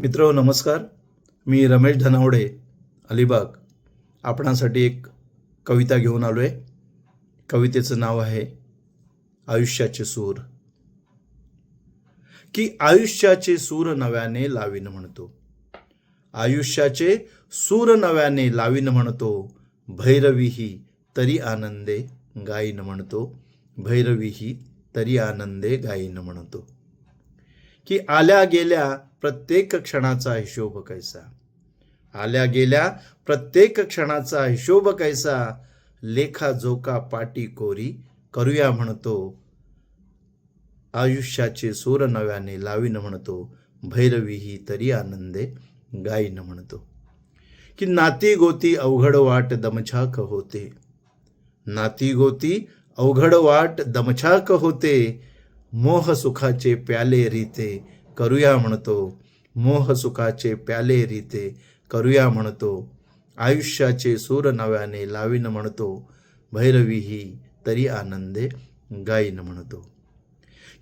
मित्र नमस्कार. मी रमेश धनावडे अलिबाग. आपणासाठी एक कविता घेऊन आलो आहे कवितेचं नाव आहे आयुष्याचे सूर. की आयुष्याचे सूर नव्याने लावीन म्हणतो. आयुष्याचे सूर नव्याने लावीन म्हणतो भैरवीही तरी आनंदे गाईन म्हणतो. भैरवीही तरी आनंदे गाईन म्हणतो. की आल्या गेल्या प्रत्येक क्षणाचा हिशोब कैसा? आल्या गेल्या प्रत्येक क्षणाचा हिशोब कैसा? लेखा जोका पाटी कोरी करूया म्हणतो. आयुष्याचे सूर नव्याने लावीन म्हणतो. भैरवीही तरी आनंदे गाईन म्हणतो. की नाती गोती अवघड वाट दमछाक होते. नाती गोती अवघड वाट दमछाक होते. मोह सुखाचे प्याले रीते करूया म्हणतो. मोह सुखाचे प्याले रीते करूया म्हणतो. आयुष्याचे सूर नव्याने लावीन म्हणतो. भैरवीही तरी आनंदे गाईन म्हणतो.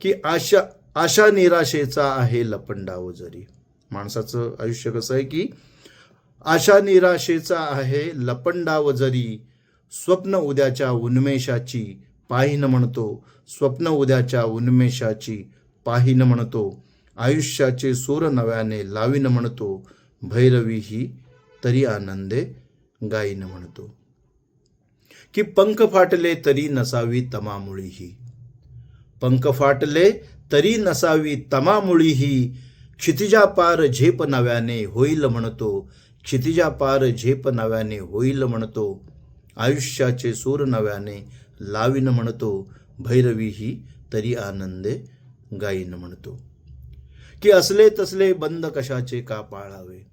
की आशा आशा निराशेचा आहे लपंडाव जरी. माणसाचं आयुष्य कसं आहे की आशा निराशेचा आहे लपंडाव जरी. स्वप्न उद्याच्या उन्मेषाची पाहिन म्हणतो. स्वप्न उद्याच्या उन्मेषाची पाहिन म्हणतो. आयुष्याचे सूर नव्याने लावीन म्हणतो. भैरवी ही तरी आनंदे गाईन म्हणतो. की पंख फाटले तरी नसावी तमामुळीही पंख फाटले तरी नसावी तमामुळीही क्षितिजा पार झेप नव्याने होईल म्हणतो. क्षितिजा पार झेप नव्याने होईल म्हणतो. आयुष्याचे सूर नव्याने लावीन म्हणतो भैरवीही तरी आनंदे गाईन म्हणतो. की असले तसले बंद कशाचे का पाळावे?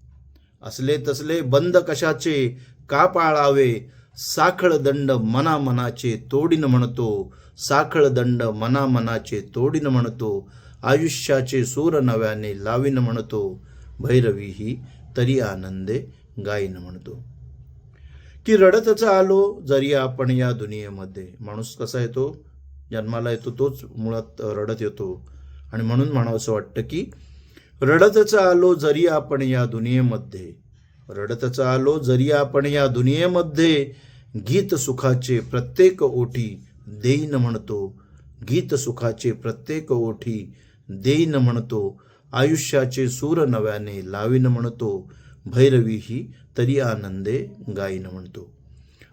असले तसले बंद कशाचे का पाळावे? साखळ दंड मना मनाचे तोडीन म्हणतो साखळ दंड मना मनाचे तोडीन म्हणतो आयुष्याचे सूर नव्याने लावीन म्हणतो भैरवीही तरी आनंदे गाईन म्हणतो. की रडतच आलो जरी आपण या दुनियेमध्ये. माणूस कसा येतो? जन्माला येतो तोच मुळात रडत येतो. आणि म्हणून म्हणावंसं वाटतं की रडतच आलो जरी आपण या दुनियेमध्ये. रडतच आलो जरी आपण या दुनियेमध्ये. गीत सुखाचे प्रत्येक ओठी देईन म्हणतो. गीत सुखाचे प्रत्येक ओठी देईन म्हणतो. आयुष्याचे सूर नव्याने लावीन म्हणतो. भैरवी ही तरी आनंदे गाईन म्हणतो.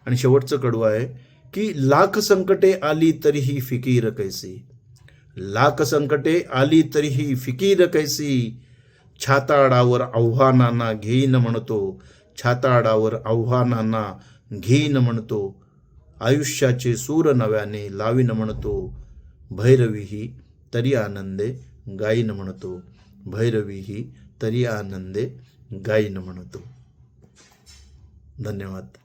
आणि शेवटचं कडवं आहे की लाख संकटे आली तरीही फिकीर कैसी? लाख संकटे आली तरीही फिकीर कैसी? छाताडावर आव्हानांना घेईन म्हणतो. छाताडावर आव्हानांना घेईन म्हणतो. आयुष्याचे सूर नव्याने लावीन म्हणतो. भैरवीही तरी आनंदे गाईन म्हणतो. भैरवीही तरी आनंदे गाईन म्हणतो. धन्यवाद.